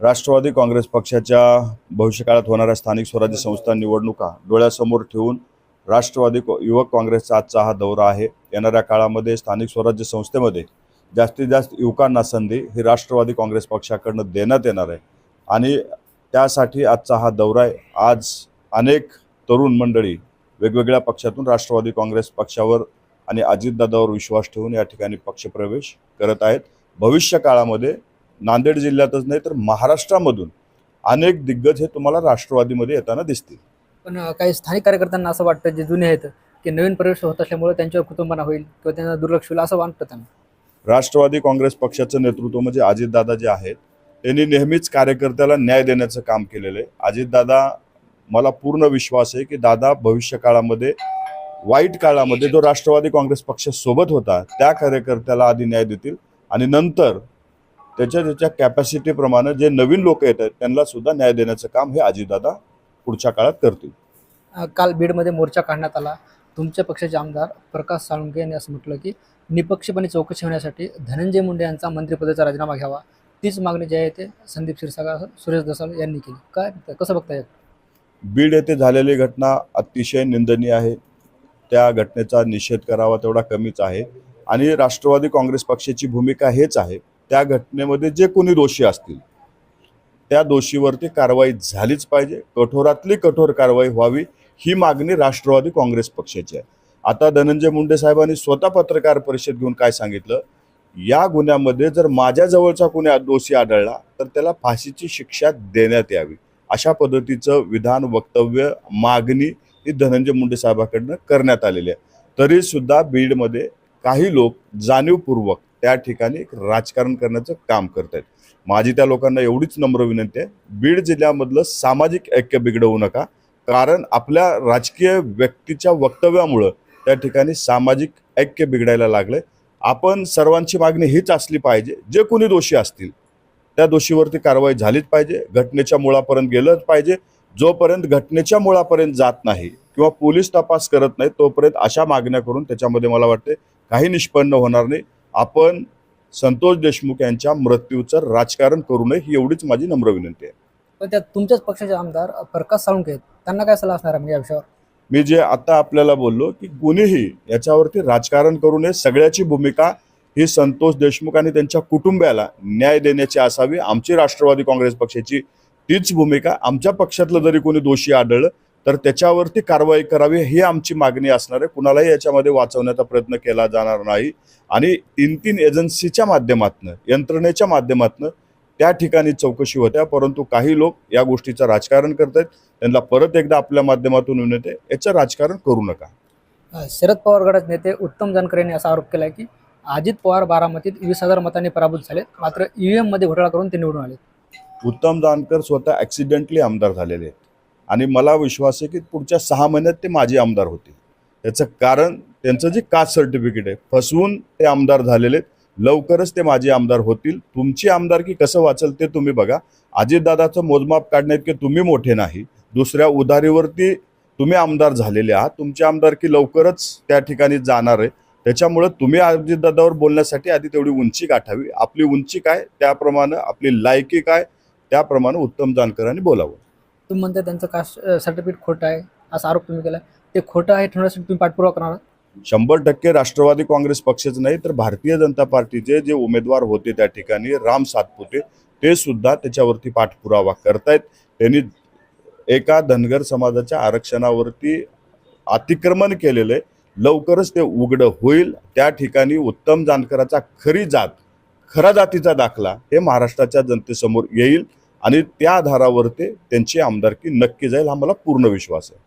राष्ट्रवादी काँग्रेस पक्षाच्या भविष्यकाळात होणाऱ्या स्थानिक स्वराज्य संस्था निवडणुका डोळ्यासमोर ठेवून राष्ट्रवादी को- युवक काँग्रेसचा आजचा हा दौरा आहे. येणाऱ्या काळामध्ये स्थानिक स्वराज्य संस्थेमध्ये जास्तीत जास्त युवकांना संधी ही राष्ट्रवादी काँग्रेस पक्षाकडनं देण्यात येणार आहे. आणि त्यासाठी आजचा हा दौरा आहे. आज अनेक तरुण मंडळी वेगवेगळ्या पक्षातून राष्ट्रवादी काँग्रेस पक्षावर आणि अजितदादावर विश्वास ठेवून या ठिकाणी पक्षप्रवेश करत आहेत. भविष्य काळामध्ये नांदेड जिल्ह्यातच नाही तर महाराष्ट्रामधून अनेक दिग्गज हे तुम्हाला राष्ट्रवादीमध्ये येताना दिसतील. पण काही स्थानिक कार्यकर्त्यांना असं वाटतं जे जुने आहेत की नवीन प्रवेश होत असल्यामुळे त्यांच्यावर कुटुंबाना होईल किंवा त्यांना दुर्लक्ष होईल असं वाटतं त्यांना? राष्ट्रवादी काँग्रेस पक्षाचं नेतृत्व म्हणजे अजितदादा जे आहेत त्यांनी नेहमीच कार्यकर्त्याला न्याय देण्याचं काम केलेलं आहे. अजितदादा मला पूर्ण विश्वास आहे की दादा भविष्य काळामध्ये वाईट काळामध्ये जो राष्ट्रवादी काँग्रेस पक्षासोबत होता त्या कार्यकर्त्याला आधी न्याय देतील आणि नंतर त्याच्या त्याच्या कॅपॅसिटीप्रमाणे जे नवीन लोक येत आहेत त्यांना सुद्धा न्याय देण्याचं काम हे अजितदादा पुढच्या काळात करतील. काल बीडमध्ये मोर्चा काढण्यात आला. तुमच्या पक्षाचे आमदार प्रकाश साळुंके यांनी असं म्हटलं की निपक्षपणे चौकशी होण्यासाठी धनंजय मुंडे यांचा मंत्रिपदाचा राजीनामा घ्यावा. तीच मागणी जी आहे ते संदीप क्षीरसागर सुरेश दसाल यांनी केली. काय कसं बघताय? बीड येथे झालेली घटना अतिशय निंदनीय आहे. त्या घटनेचा निषेध करावा तेवढा कमीच आहे. आणि राष्ट्रवादी काँग्रेस पक्षाची भूमिका हेच आहे. त्या घटनेमध्ये जे कोणी दोषी असतील त्या दोषीवरती कारवाई झालीच पाहिजे. कठोरातली कठोर कारवाई व्हावी ही मागणी राष्ट्रवादी काँग्रेस पक्षाची आहे. आता धनंजय मुंडे साहेबांनी स्वतः पत्रकार परिषद घेऊन काय सांगितलं? या गुन्ह्यामध्ये जर माझ्या जवळचा कोणी दोषी आढळला तर त्याला फाशीची शिक्षा देण्यात यावी. अशा पद्धतीचं विधान वक्तव्य मागणी ही धनंजय मुंडे साहेबाकडनं करण्यात आलेली आहे. तरी सुद्धा बीडमध्ये काही लोक जाणीवपूर्वक त्या ठिकाणी एक राजकारण करण्याचं काम करत आहेत माझी त्या लोकांना एवढीच नम्र विनंती आहे बीड जिल्ह्यामधलं सामाजिक ऐक्य बिघडवू नका कारण आपल्या राजकीय व्यक्तीच्या वक्तव्यामुळं त्या ठिकाणी सामाजिक ऐक्य बिघडायला लागले आपण सर्वांची मागणी हीच असली पाहिजे जे कोणी दोषी असतील त्या दोषीवरती कारवाई झालीच पाहिजे घटनेच्या मुळापर्यंत गेलंच पाहिजे. जोपर्यंत घटनेच्या मुळापर्यंत जात नाही किंवा पोलीस तपास करत नाही तोपर्यंत अशा मागण्या करून त्याच्यामध्ये मला वाटते काही निष्पन्न होणार नाही. आपण संतोष देशमुख यांच्या मृत्यूचं राजकारण करू नये ही एवढीच माझी नम्र विनंती आहे. पण त्यात तुमच्याच पक्षाचे आमदार प्रकाश साळुंके आहेत. त्यांना काय सल्ला असणार आहे म्हणजे या विषयावर? मी जे आता आपल्याला बोललो की कुणीही याच्यावरती राजकारण करू नये सगळ्याची भूमिका ही संतोष देशमुख आणि त्यांच्या कुटुंबियाला न्याय देण्याची असावी. आमची राष्ट्रवादी काँग्रेस पक्षाची तीच भूमिका. आमच्या पक्षातलं जरी कोणी दोषी आढळलं तर त्याच्यावरती कारवाई करावी ही आमची मागणी असणार आहे. कुणालाही याच्यामध्ये वाचवण्याचा प्रयत्न केला जाणार नाही. आणि तीन तीन एजन्सीच्या माध्यमातून यंत्रणेच्या माध्यमातून त्या ठिकाणी चौकशी होत्या परंतु काही लोक या गोष्टीचं राजकारण करत आहेत त्यांना परत एकदा आपल्या माध्यमातून विनंती याचं राजकारण करू नका. शरद पवार गटाचे नेते उत्तम जानकर यांनी असा आरोप केला की अजित पवार बारामतीत वीस हजार मतांनी पराभूत झाले मात्र ईव्हीएममध्ये घोटाळा करून ते निवडून आले उत्तम जानकर स्वतः ॲक्सिडेंटली आमदार झालेले आहेत. आणि मला विश्वास आहे की पुढच्या सहा महिन्यात ते माझे आमदार होतील. त्याचं कारण त्यांचं जे कास्ट सर्टिफिकेट आहे फसवून ते आमदार झालेले आहेत. लवकरच ते माझे आमदार होतील. तुमची आमदारकी कसं वाचल ते तुम्ही बघा. अजितदादाचं मोजमाप काढण्यात की तुम्ही मोठे नाही. दुसऱ्या उधारीवरती तुम्ही आमदार झालेले आहात. तुमची आमदारकी लवकरच त्या ठिकाणी जाणार आहे. त्याच्यामुळं तुम्ही अजितदादावर बोलण्यासाठी आधी तेवढी उंची गाठावी. आपली उंची काय? त्याप्रमाणे आपली लायकी काय? त्याप्रमाणे उत्तम जानकरांनी बोलावं. तुम्ही म्हणता त्यांचं कास्ट सर्टिफिकेट खोटं आहे असा आरोप तुम्ही केला ते खोटं आहे ठेवण्यासाठी तुम्ही पाठपुरावा करणार शंभर टक्के राष्ट्रवादी काँग्रेस पक्षच नाही तर भारतीय जनता पार्टीचे जे उमेदवार होते त्या ठिकाणी राम सातपुते ते सुद्धा त्याच्यावरती पाठपुरावा करतायत. त्यांनी एका धनगर समाजाच्या आरक्षणावरती अतिक्रमण केलेलं आहे लवकरच ते उघडं होईल. त्या ठिकाणी उत्तम जानकराचा खरी जात खरा जातीचा दाखला हे महाराष्ट्राच्या जनतेसमोर येईल. आणि त्या आधारावर ते त्यांची आमदारकी नक्की जाईल हा मला पूर्ण विश्वास आहे.